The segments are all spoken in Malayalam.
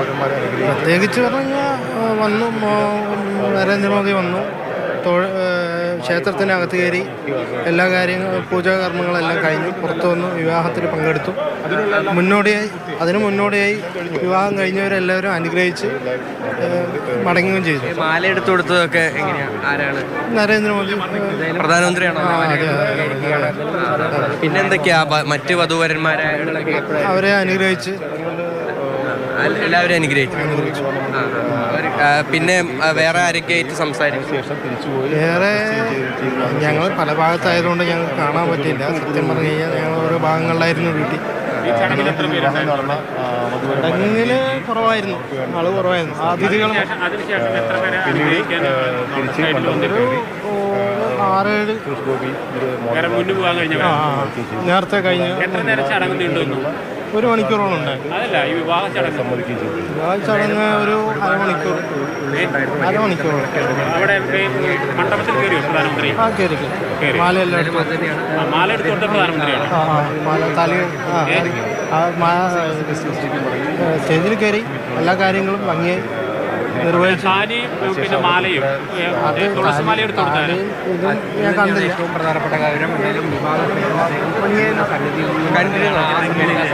അനുഗ്രഹിക്കും പ്രത്യേകിച്ച് പറഞ്ഞാൽ വന്നു നരേന്ദ്രമോദി വന്നു. ക്ഷേത്രത്തിനകത്ത് കയറി എല്ലാ കാര്യങ്ങളും പൂജാകർമ്മങ്ങളെല്ലാം കഴിഞ്ഞു പുറത്തു വന്നു വിവാഹത്തിൽ പങ്കെടുത്തു. മുന്നോടിയായി അതിന് മുന്നോടിയായി വിവാഹം കഴിഞ്ഞവരെല്ലാവരും അനുഗ്രഹിച്ച് മടങ്ങുകയും ചെയ്തു. മാല എടുത്തു കൊടുത്തതൊക്കെ എങ്ങനെയാ? ആരാണ്? നരേന്ദ്രമോദി പ്രധാനമന്ത്രിയാണ് പ്രധാനമന്ത്രിയാണോ? ആ, അതെ, പിന്നെ എന്തൊക്കെയാ മറ്റ് വധുവരന്മാരെ അവരെ അനുഗ്രഹിച്ച് എല്ലാവരും അനുഗ്രഹിച്ചു. പിന്നെ വേറെ ആരൊക്കെ ആയിട്ട് ശേഷം തിരിച്ചുപോയി വേറെ ഞങ്ങൾ പല ഭാഗത്തായതുകൊണ്ട് ഞങ്ങൾക്ക് കാണാൻ പറ്റില്ല സത്യം പറഞ്ഞു കഴിഞ്ഞാൽ ഞങ്ങൾ ഓരോ ഭാഗങ്ങളിലായിരുന്നു വീട്ടിൽ. ചടങ്ങിൽ കുറവായിരുന്നു. ആൾ കുറവായിരുന്നു. അതിഥികൾ ആറേഴ് നേരത്തെ കഴിഞ്ഞ. ഒരു മണിക്കൂറോളം ഉണ്ടായിരുന്നു അതല്ല ഈ വിവാഹ ചടങ്ങ്. വിവാഹ ഒരു അരമണിക്കൂർ അരമണിക്കൂറോളം അവിടെ മണ്ഡപത്തിൽ കയറിയോ പ്രധാനമന്ത്രി? ആ കയറി കയറി. ആ, മാല പ്രധാനമന്ത്രിയാണ്? ആ ഏ, സ്റ്റേജിൽ കയറി. എല്ലാ കാര്യങ്ങളും ഭംഗിയായി ഏറ്റവും പ്രധാനപ്പെട്ട കാര്യം എന്തായാലും വിവാഹ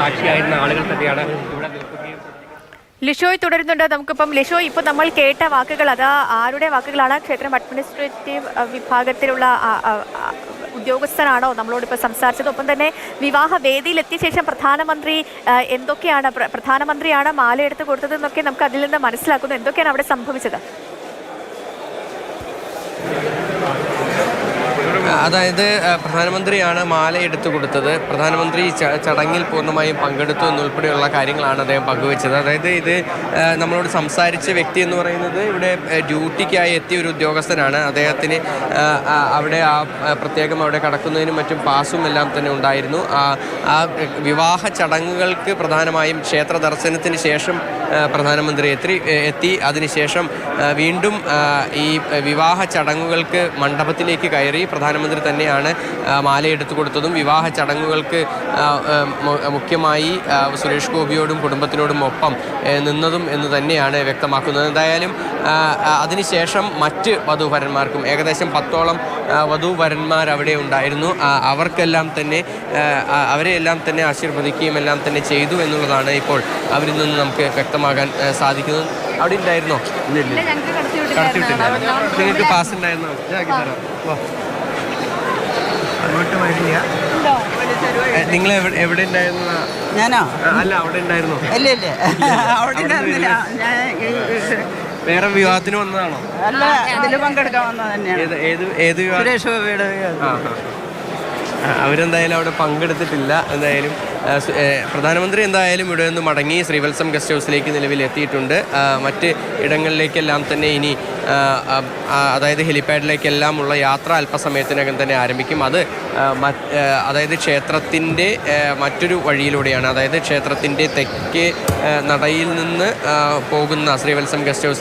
സാക്ഷിയായിരുന്ന ആളുകൾ തന്നെയാണ് ഇവിടെ ലിഷോയ് തുടരുന്നുണ്ട്. നമുക്കിപ്പം ലിഷോയ് ഇപ്പം നമ്മൾ കേട്ട വാക്കുകൾ അത് ആരുടെ വാക്കുകളാണ്? ക്ഷേത്രം അഡ്മിനിസ്ട്രേറ്റീവ് വിഭാഗത്തിലുള്ള ഉദ്യോഗസ്ഥനാണോ? നമ്മളോട് ഇപ്പോൾ സംസാരിച്ചത്. ഒപ്പം തന്നെ വിവാഹ വേദിയിൽ എത്തിയ ശേഷം പ്രധാനമന്ത്രി എന്തൊക്കെയാണ് പ്രധാനമന്ത്രിയാണ് മാല എടുത്ത് കൊടുത്തതെന്നൊക്കെ നമുക്ക് അതിൽ നിന്ന് മനസ്സിലാക്കുന്നു. എന്തൊക്കെയാണ് അവിടെ സംഭവിച്ചത്? അതായത് പ്രധാനമന്ത്രിയാണ് മാല എടുത്തു കൊടുത്തത്. പ്രധാനമന്ത്രി ചടങ്ങിൽ പൂർണമായും പങ്കെടുത്തു എന്നുൾപ്പെടെയുള്ള കാര്യങ്ങളാണ് അദ്ദേഹം പങ്കുവച്ചത്. അതായത് ഇത് നമ്മളോട് സംസാരിച്ച വ്യക്തി എന്ന് പറയുന്നത് ഇവിടെ ഡ്യൂട്ടിക്കായി എത്തിയ ഒരു ഉദ്യോഗസ്ഥനാണ്. അദ്ദേഹത്തിന് അവിടെ ആ പ്രത്യേകം അവിടെ കടക്കുന്നതിനും മറ്റും പാസും എല്ലാം തന്നെ ഉണ്ടായിരുന്നു. ആ ആ വിവാഹ ചടങ്ങുകൾക്ക് പ്രധാനമായും ക്ഷേത്ര ദർശനത്തിന് ശേഷം പ്രധാനമന്ത്രി എത്തി എത്തി. അതിനുശേഷം വീണ്ടും ഈ വിവാഹ ചടങ്ങുകൾക്ക് മണ്ഡപത്തിലേക്ക് കയറി പ്രധാനമന്ത്രി തന്നെയാണ് ആ, മാല എടുത്തു കൊടുത്തതും. വിവാഹ ചടങ്ങുകൾക്ക് മുഖ്യമായി സുരേഷ് ഗോപിയോടും കുടുംബത്തിനോടും ഒപ്പം നിന്നതും എന്ന് തന്നെയാണ് വ്യക്തമാക്കുന്നത്. എന്തായാലും അതിനുശേഷം മറ്റ് വധൂവരന്മാർക്കും ഏകദേശം പത്തോളം വധൂവരന്മാർ അവിടെ ഉണ്ടായിരുന്നു. അവർക്കെല്ലാം തന്നെ അവരെ എല്ലാം അവരെയെല്ലാം തന്നെ ആശീർവദിക്കുകയും എല്ലാം തന്നെ ചെയ്തു എന്നുള്ളതാണ് ഇപ്പോൾ അവരിൽ നിന്ന് നമുക്ക് വ്യക്തമാകാൻ സാധിക്കുന്നത്. അവിടെ ഉണ്ടായിരുന്നോ? ഇല്ല ഇല്ല. കടത്തിവിട്ടില്ല നിങ്ങൾക്ക് പാസ് ഉണ്ടായിരുന്നോ? അങ്ങോട്ട് വരില്ല നിങ്ങൾ എവിടെ ഉണ്ടായിരുന്ന? ഞാനോ? അല്ല അവിടെ ഉണ്ടായിരുന്നു. ഇല്ല ഇല്ല. അവിടെ ഉണ്ടായിരുന്നില്ല. ഞാൻ വേറെ വിവാഹത്തിന് വന്നതാണോ? അല്ല അതിൽ പങ്കെടുക്കാൻ വന്നത് തന്നെയാണ്. ഏത് ഏത് വിവാഹ സുരേഷ് ഗോപിയുടെ വിവാഹം അവരെന്തായാലും അവിടെ പങ്കെടുത്തിട്ടില്ല. എന്തായാലും പ്രധാനമന്ത്രി എന്തായാലും ഇവിടെ നിന്ന് മടങ്ങി ശ്രീവത്സം ഗസ്റ്റ് ഹൗസിലേക്ക് നിലവിൽ എത്തിയിട്ടുണ്ട് മറ്റ് ഇടങ്ങളിലേക്കെല്ലാം തന്നെ ഇനി അതായത് ഹെലിപ്പാഡിലേക്കെല്ലാം ഉള്ള യാത്ര അല്പസമയത്തിനകം തന്നെ ആരംഭിക്കും. അത് അതായത് ക്ഷേത്രത്തിന്റെ മറ്റൊരു വഴിയിലൂടെയാണ്. അതായത് ക്ഷേത്രത്തിന്റെ തെക്കേ നടയിൽ നിന്ന് പോകുന്ന ശ്രീവത്സം ഗസ്റ്റ് ഹൗസിൽ